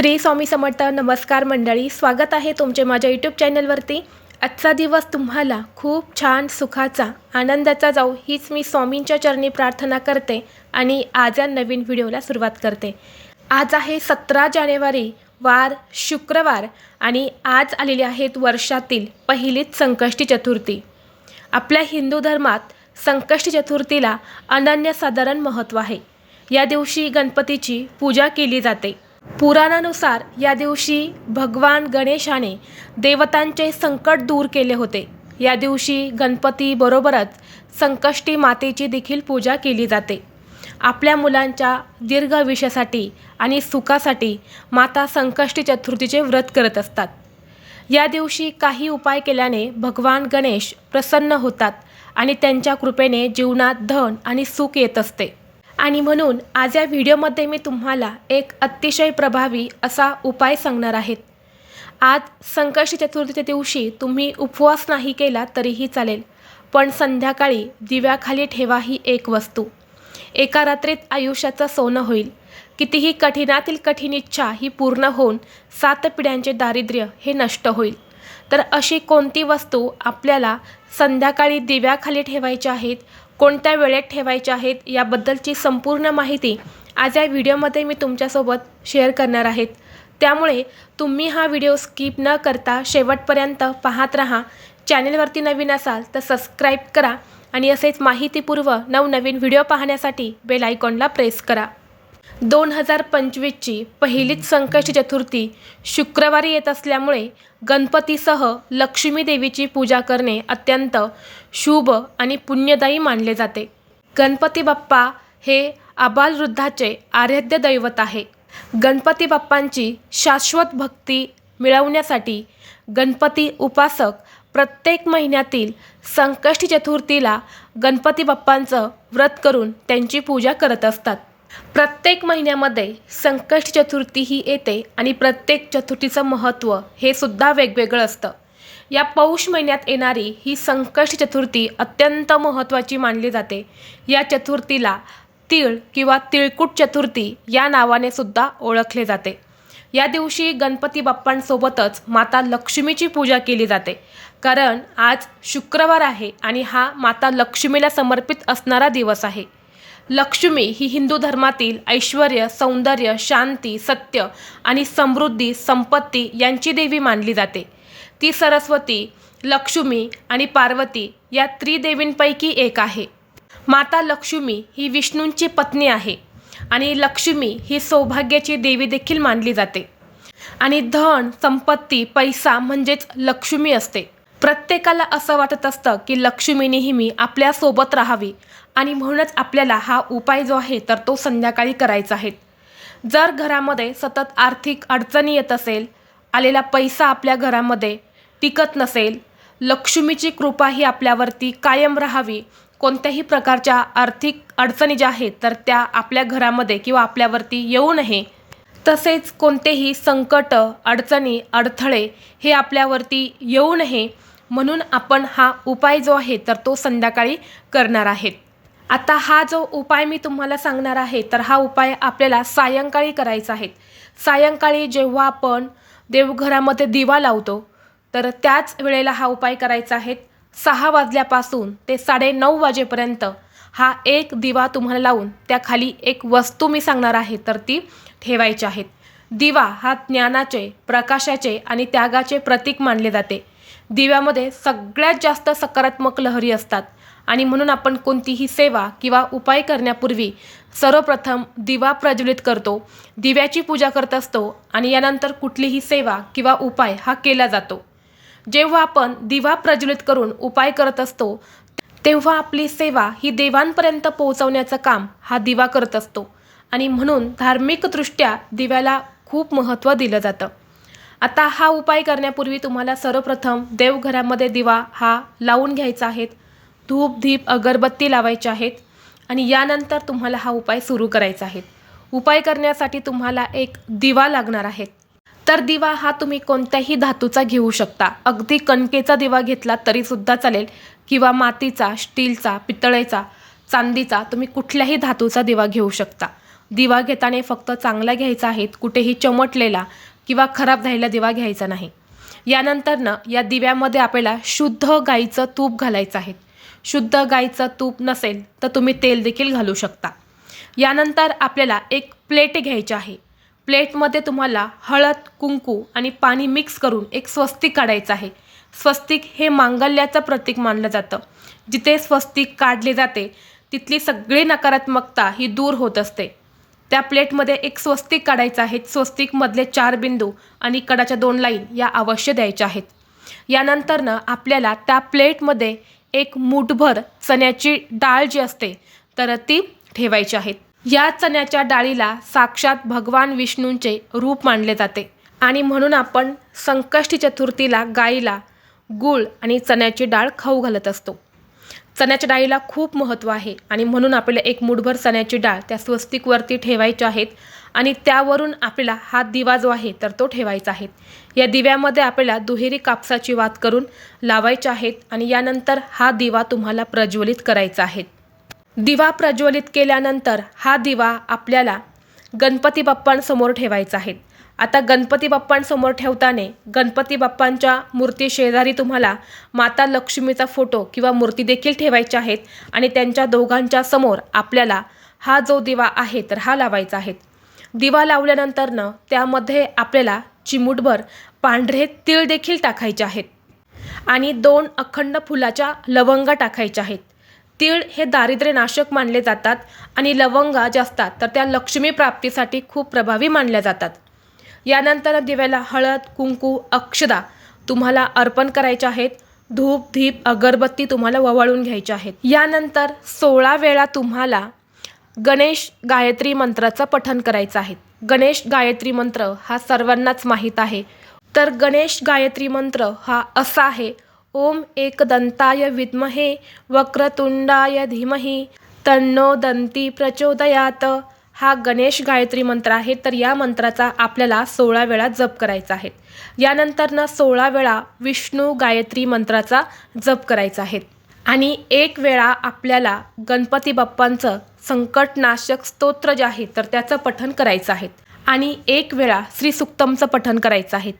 श्री स्वामी समर्थ नमस्कार मंडळी स्वागत आहे तुमचे माझ्या यूट्यूब चॅनलवरती आजचा दिवस तुम्हाला खूप छान सुखाचा आनंदाचा जाऊ हीच मी स्वामींच्या चरणी प्रार्थना करते आणि आज या नवीन व्हिडिओला सुरुवात करते. आज आहे सतरा जानेवारी वार शुक्रवार आणि आज आलेली आहेत वर्षातील पहिलीच संकष्टी चतुर्थी. आपल्या हिंदू धर्मात संकष्टी चतुर्थीला अनन्यसाधारण महत्त्व आहे. या दिवशी गणपतीची पूजा केली जाते. पुराणानुसार या दिवशी भगवान गणेशाने देवतांचे संकट दूर केले होते. या दिवशी गणपती बरोबरच संकष्टी मातेची देखील पूजा केली जाते. आपल्या मुलांच्या दीर्घ आयुष्यासाठी आणि सुखासाठी माता संकष्टी चतुर्थीचे व्रत करत असतात. या दिवशी काही उपाय केल्याने भगवान गणेश प्रसन्न होतात आणि त्यांच्या कृपेने जीवनात धन आणि सुख येत असते. आणि म्हणून आज या व्हिडिओमध्ये मी तुम्हाला एक अतिशय प्रभावी असा उपाय सांगणार आहेत आज संकष्टी चतुर्थीच्या दिवशी तुम्ही उपवास नाही केला तरीही चालेल पण संध्याकाळी दिव्याखाली ठेवा ही एक वस्तू. एका रात्रीत आयुष्याचं सोनं होईल. कितीही कठीणातील कठीण इच्छा ही पूर्ण होऊन सात पिढ्यांचे दारिद्र्य हे नष्ट होईल. तर अशी कोणती वस्तू आपल्याला संध्याकाळी दिव्याखाली ठेवायची आहेत कोणत्या वेळेत ठेवायच्या आहेत याबद्दलची संपूर्ण माहिती आज या व्हिडिओमध्ये मी तुमच्यासोबत शेअर करणार आहेत. त्यामुळे तुम्ही हा व्हिडिओ स्किप न करता शेवटपर्यंत पाहत राहा. चॅनेलवरती नवीन असाल तर सबस्क्राईब करा आणि असेच माहितीपूर्व नवनवीन व्हिडिओ पाहण्यासाठी बेल आयकॉनला प्रेस करा. दोन हजार पंचवीसची पहिलीच संकष्ट चतुर्थी शुक्रवारी येत असल्यामुळे गणपतीसह लक्ष्मी देवीची पूजा करणे अत्यंत शुभ आणि पुण्यदायी मानले जाते. गणपती बाप्पा हे आबालवृद्धाचे आराध्य दैवत आहे. गणपती बाप्पांची शाश्वत भक्ती मिळवण्यासाठी गणपती उपासक प्रत्येक महिन्यातील संकष्टी चतुर्थीला गणपती बाप्पांचं व्रत करून त्यांची पूजा करत असतात. प्रत्येक महिन्यामध्ये संकष्ट चतुर्थी ही येते आणि प्रत्येक चतुर्थीचं महत्त्व हे सुद्धा वेगवेगळं असतं. या पौष महिन्यात येणारी ही संकष्ट चतुर्थी अत्यंत महत्त्वाची मानली जाते. या चतुर्थीला तीळ किंवा तिळकुट चतुर्थी या नावाने सुद्धा ओळखले जाते. या दिवशी गणपती बाप्पांसोबतच माता लक्ष्मीची पूजा केली जाते. कारण आज शुक्रवार आहे आणि हा माता लक्ष्मीला समर्पित असणारा दिवस आहे. लक्ष्मी ही हिंदू धर्मातील ऐश्वर सौंदर्य शांती सत्य आणि समृद्धी संपत्ती यांची देवी मानली जाते. ती सरस्वती लक्ष्मी आणि पार्वती या त्रिदेवींपैकी एक आहे. माता लक्ष्मी ही विष्णूंची पत्नी आहे आणि लक्ष्मी ही सौभाग्याची देवी देखील मानली जाते. आणि धन संपत्ती पैसा म्हणजेच लक्ष्मी असते. प्रत्येकाला असं वाटत असतं की लक्ष्मी नेहमी आपल्यासोबत राहावी. आणि म्हणूनच आपल्याला हा उपाय जो आहे तर तो संध्याकाळी करायचा आहे. जर घरामध्ये सतत आर्थिक अडचणी येत असेल आलेला पैसा आपल्या घरामध्ये टिकत नसेल लक्ष्मीची कृपा ही आपल्यावरती कायम राहावी. कोणत्याही प्रकारच्या आर्थिक अडचणी ज्या आहेत तर त्या आपल्या घरामध्ये किंवा आपल्यावरती येऊ नये. तसेच कोणतेही संकट अडचणी अडथळे हे आपल्यावरती येऊ नये. म्हणून आपण हा उपाय जो आहे तर तो संध्याकाळी करणार आहेत. आता हा जो उपाय मी तुम्हाला सांगणार आहे तर हा उपाय आपल्याला सायंकाळी करायचा आहे. सायंकाळी जेव्हा आपण देवघरामध्ये दिवा लावतो तर त्याच वेळेला हा उपाय करायचा आहे. सहा वाजल्यापासून ते साडेनऊ वाजेपर्यंत हा एक दिवा तुम्हाला लावून त्याखाली एक वस्तू मी सांगणार आहे तर ती ठेवायची आहेत दिवा हा ज्ञानाचे प्रकाशाचे आणि त्यागाचे प्रतीक मानले जाते. दिव्यामध्ये सगळ्यात जास्त सकारात्मक लहरी असतात. आणि म्हणून आपण कोणतीही सेवा किंवा उपाय करण्यापूर्वी सर्वप्रथम दिवा प्रज्वलित करतो दिव्याची पूजा करत असतो आणि यानंतर कुठलीही सेवा किंवा उपाय हा केला जातो. जेव्हा आपण दिवा प्रज्वलित करून उपाय करत असतो तेव्हा आपली सेवा ही देवांपर्यंत पोहोचवण्याचं काम हा दिवा करत असतो. आणि म्हणून धार्मिकदृष्ट्या दिव्याला खूप महत्त्व दिलं जातं. आता हा उपाय करण्यापूर्वी तुम्हाला सर्वप्रथम देवघरामध्ये दिवा हा लावून घ्यायचा आहेत. धूप धीप अगरबत्ती लावायचे आहेत आणि यानंतर तुम्हाला हा उपाय सुरू करायचा आहे. उपाय करण्यासाठी तुम्हाला एक दिवा लागणार आहे. तर दिवा हा तुम्ही कोणत्याही धातूचा घेऊ शकता. अगदी कणकेचा दिवा घेतला तरीसुद्धा चालेल किंवा मातीचा स्टीलचा पितळेचा चांदीचा तुम्ही कुठल्याही धातूचा दिवा घेऊ शकता. दिवा घेताना फक्त चांगला घ्यायचा आहे. कुठेही चमटलेला किंवा खराब झालेला दिवा घ्यायचा नाही. यानंतरनं या दिव्यामध्ये आपल्याला शुद्ध गाईचं तूप घालायचं आहे. शुद्ध गाईचं तूप नसेल तर तुम्ही तेल देखील घालू शकता. यानंतर आपल्याला एक प्लेट घ्यायची आहे. प्लेटमध्ये तुम्हाला हळद कुंकू आणि पाणी मिक्स करून एक स्वस्तिक काढायचं आहे. स्वस्तिक हे मांगल्याचं प्रतीक मानलं जातं. जिथे स्वस्तिक काढले जाते तिथली सगळी नकारात्मकता ही दूर होत असते. त्या प्लेटमध्ये एक स्वस्तिक काढायचं आहे. स्वस्तिकमधले चार बिंदू आणि कडाच्या दोन लाईन या अवश्य द्यायच्या आहेत. यानंतरनं आपल्याला त्या प्लेटमध्ये एक मुठभर चण्याची डाळ जी असते तर ती ठेवायची आहेत या चण्याच्या डाळीला साक्षात भगवान विष्णूंचे रूप मानले जाते आणि म्हणून आपण संकष्टी चतुर्थीला गाईला गूळ आणि चण्याची डाळ खाऊ घालत असतो. चण्याच्या डाळीला खूप महत्त्व आहे. आणि म्हणून आपल्याला एक मुठभर चण्याची डाळ त्या स्वस्तिकवरती ठेवायची आहेत. आणि त्यावरून आपल्याला हा दिवा जो आहे तर तो ठेवायचा आहे. या दिव्यामध्ये आपल्याला दुहेरी कापसाची वात करून लावायच्या आहेत आणि यानंतर हा दिवा तुम्हाला प्रज्वलित करायचा आहे. दिवा प्रज्वलित केल्यानंतर हा दिवा आपल्याला गणपती बाप्पांसमोर ठेवायचा आहे. आता गणपती बाप्पांसमोर ठेवताना गणपती बाप्पांच्या मूर्ती शेजारी तुम्हाला माता लक्ष्मीचा फोटो किंवा मूर्ती देखील ठेवायच्या आहेत आणि त्यांच्या दोघांच्या समोर आपल्याला हा जो दिवा आहे तर हा लावायचा आहे. दिवा लावल्यानंतरनं त्यामध्ये आपल्याला चिमूटभर पांढरे तीळ देखील टाकायचे आहेत आणि दोन अखंड फुलाच्या लवंगा टाकायच्या आहेत. तीळ हे दारिद्र्यनाशक मानले जातात आणि लवंगा ज्या असतात तर त्या लक्ष्मी प्राप्तीसाठी खूप प्रभावी मानल्या जातात. यानंतर दिव्याला हळद कुंकू अक्षदा तुम्हाला अर्पण करायच्या आहेत. धूप धीप अगरबत्ती तुम्हाला ववाळून घ्यायच्या आहेत. यानंतर सोळा वेळा तुम्हाला गणेश गायत्री मंत्राचं पठन करायचं आहे. गणेश गायत्री मंत्र हा सर्वांनाच माहीत आहे. तर गणेश गायत्री मंत्र हा असा आहे. ओम एकदंताय विद्महे वक्रतुंडाय धीमही तन्नो दंती प्रचोदयात. हा गणेश गायत्री मंत्र आहे तर या मंत्राचा आपल्याला सोळा वेळा जप करायचा आहे. यानंतरनं सोळा वेळा विष्णू गायत्री मंत्राचा जप करायचा आहे. आणि एक वेळा आपल्याला गणपती बाप्पांचं संकटनाशक स्तोत्र जे आहे तर त्याचं पठण करायचं आहे. आणि एक वेळा श्रीसुक्तमचं पठण करायचं आहे.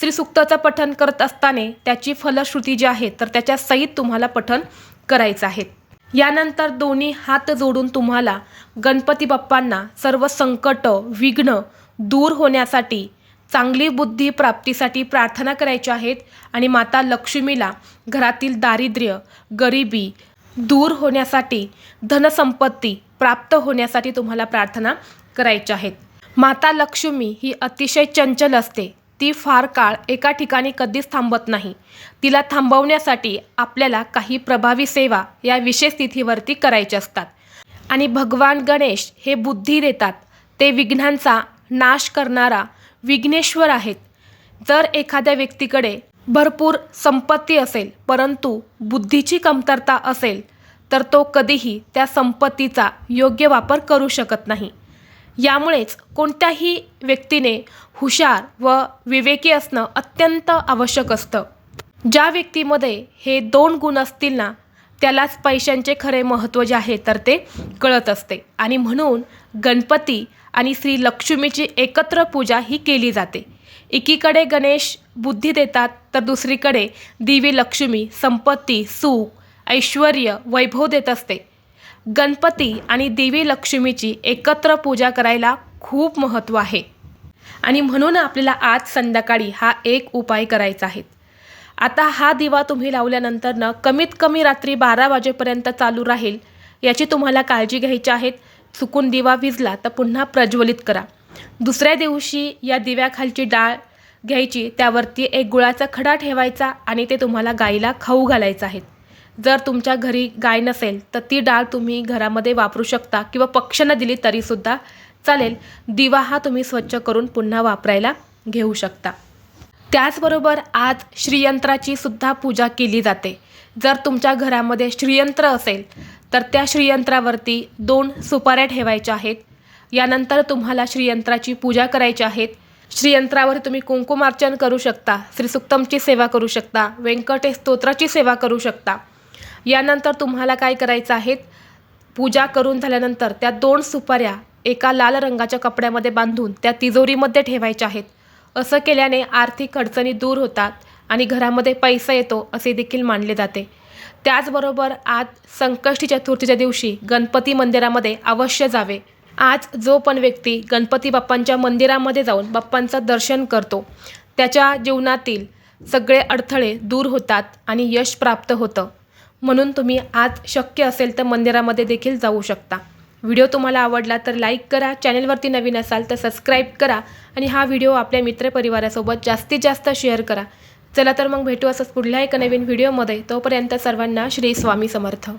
श्रीसुक्ताचं पठण करत असताना त्याची फलश्रुती जी आहे तर त्याच्या सहित तुम्हाला पठण करायचं आहे. यानंतर दोन्ही हात जोडून तुम्हाला गणपती बाप्पांना सर्व संकट विघ्न दूर होण्यासाठी चांगली बुद्धी प्राप्तीसाठी प्रार्थना करायच्या आहेत आणि माता लक्ष्मीला घरातील दारिद्र्य गरिबी दूर होण्यासाठी धनसंपत्ती प्राप्त होण्यासाठी तुम्हाला प्रार्थना करायच्या आहेत. माता लक्ष्मी ही अतिशय चंचल असते. ती फार काळ एका ठिकाणी कधीच थांबत नाही. तिला थांबवण्यासाठी आपल्याला काही प्रभावी सेवा या विशेष तिथीवरती करायच्या असतात. आणि भगवान गणेश हे बुद्धी देतात. ते विघ्नांचा नाश करणारा विघ्नेश्वर आहेत. जर एखाद्या व्यक्तीकडे भरपूर संपत्ती असेल परंतु बुद्धीची कमतरता असेल तर तो कधीही त्या संपत्तीचा योग्य वापर करू शकत नाही. यामुळेच कोणत्याही व्यक्तीने हुशार व विवेकी असणं अत्यंत आवश्यक असतं. ज्या व्यक्तीमध्ये हे दोन गुण असतील ना त्यालाच पैशांचे खरे महत्त्व जे आहे तर ते कळत असते. आणि म्हणून गणपती आणि श्री लक्ष्मीची एकत्र पूजा ही केली जाते. एकीकडे गणेश बुद्धी देतात तर दुसरीकडे दिवी लक्ष्मी संपत्ती सुख ऐश्वर वैभव देत असते. गणपती आणि देवी लक्ष्मीची एकत्र पूजा करायला खूप महत्त्व आहे. आणि म्हणून आपल्याला आज संध्याकाळी हा एक उपाय करायचा आहे. आता हा दिवा तुम्ही लावल्यानंतरनं कमीत कमी रात्री बारा वाजेपर्यंत चालू राहील याची तुम्हाला काळजी घ्यायची आहे. चुकून दिवा विजला तर पुन्हा प्रज्वलित करा. दुसऱ्या दिवशी या दिव्याखालची डाळ घ्यायची त्यावरती एक गुळाचा खडा ठेवायचा आणि ते तुम्हाला गाईला खाऊ घालायचं आहे. जर तुमच्या घरी गाय नसेल तर ती डाळ तुम्ही घरामध्ये वापरू शकता किंवा पक्ष्यांना दिली तरीसुद्धा चालेल. दिवा हा तुम्ही स्वच्छ करून पुन्हा वापरायला घेऊ शकता. त्याचबरोबर आज श्रीयंत्राची सुद्धा पूजा केली जाते. जर तुमच्या घरामध्ये श्रीयंत्र असेल तर त्या श्रीयंत्रावरती दोन सुपाऱ्या ठेवायच्या आहेत. यानंतर तुम्हाला श्रीयंत्राची पूजा करायची आहेत श्रीयंत्रावर तुम्ही कुंकुमार्चन करू शकता श्रीसुक्तमची सेवा करू शकता व्यंकटेश स्तोत्राची सेवा करू शकता. यानंतर तुम्हाला काय करायचं आहे? पूजा करून झाल्यानंतर त्या दोन सुपाऱ्या एका लाल रंगाच्या कपड्यामध्ये बांधून त्या तिजोरीमध्ये ठेवायच्या आहेत. असं केल्याने आर्थिक अडचणी दूर होतात आणि घरामध्ये पैसा येतो असे देखील मानले जाते. त्याचबरोबर आज संकष्टी चतुर्थीच्या दिवशी गणपती मंदिरामध्ये अवश्य जावे. आज जो पण व्यक्ती गणपती बाप्पांच्या मंदिरामध्ये जाऊन बाप्पांचं दर्शन करतो त्याच्या जीवनातील सगळे अडथळे दूर होतात आणि यश प्राप्त होतं. म्हणून तुम्ही आज शक्य असेल तर मंदिरामध्ये देखील जाऊ शकता. व्हिडिओ तुम्हाला आवडला तर लाईक करा चॅनलवरती नवीन असाल तर सबस्क्राईब करा आणि हा व्हिडिओ आपल्या मित्रपरिवारासोबत जास्तीत जास्त शेअर करा. चला तर मग भेटू असंच पुढल्या एका नवीन व्हिडिओमध्ये. तोपर्यंत सर्वांना श्री स्वामी समर्थ.